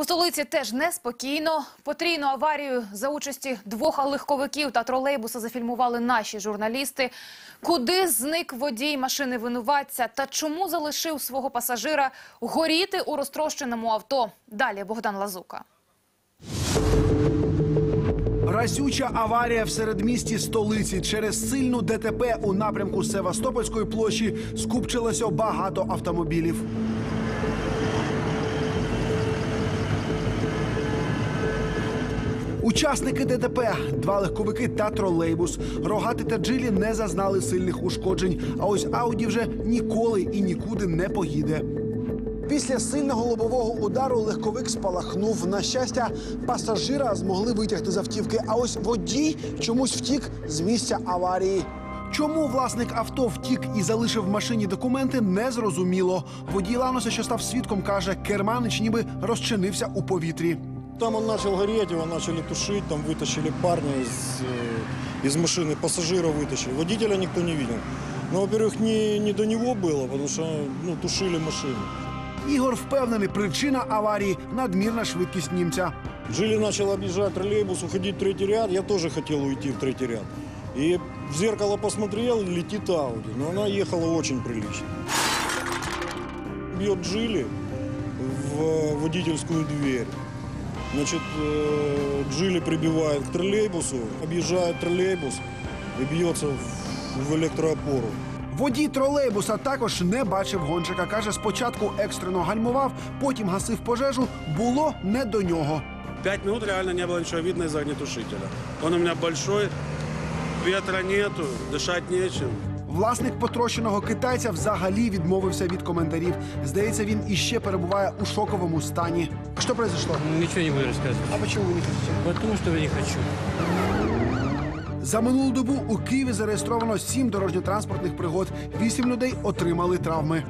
У столиці теж неспокійно. Потрійну аварію за участі двох легковиків та тролейбуса зафільмували наші журналісти. Куди зник водій машини винуватця та чому залишив свого пасажира горіти у розтрощеному авто? Далі Богдан Лазука. Разюча аварія в середмісті столиці через сильну ДТП у напрямку Севастопольської площі скупчилося багато автомобілів. Учасники ДТП, два легковики та тролейбус. Рогати та джилі не зазнали сильних ушкоджень. А ось Ауді вже ніколи і нікуди не поїде. Після сильного лобового удару легковик спалахнув. На щастя, пасажира змогли витягти з автівки. А ось водій чомусь втік з місця аварії. Чому власник авто втік і залишив в машині документи, не зрозуміло. Водій Ланоса, що став свідком, каже, керманич ніби розчинився у повітрі. Там он начал гореть, его начали тушить, там вытащили парня из, э, из машины, пассажира вытащили. Водителя никто не видел. Но, во-первых, не, не до него было, потому что ну, тушили машину. Ігор впевнений, причина аварії надмірна швидкість німця. Жили начал объезжать троллейбус, уходить в третий ряд. Я тоже хотел уйти в третий ряд. И в зеркало посмотрел, летит Ауди. Но она ехала очень прилично. Бьет Джили в водительскую дверь. Значит, э, Джили прибивает к троллейбусу, объезжает троллейбус и бьется в- в электроопору. Водій тролейбуса також не бачив гонщика. Каже, спочатку екстрено гальмував, потім гасив пожежу. Було не до нього. Пять минут реально не было ничего видно из огнетушителя. Он у меня большой, ветра нету, дышать нечем. Власник потрощеного китайця взагалі відмовився від коментарів. Здається, він іще перебуває у шоковому стані. Що произошло? Нічого не буду розказувати. А чому ви не хочете? Тому що я не хочу. За минулу добу у Києві зареєстровано сім дорожньо-транспортних пригод. Вісім людей отримали травми.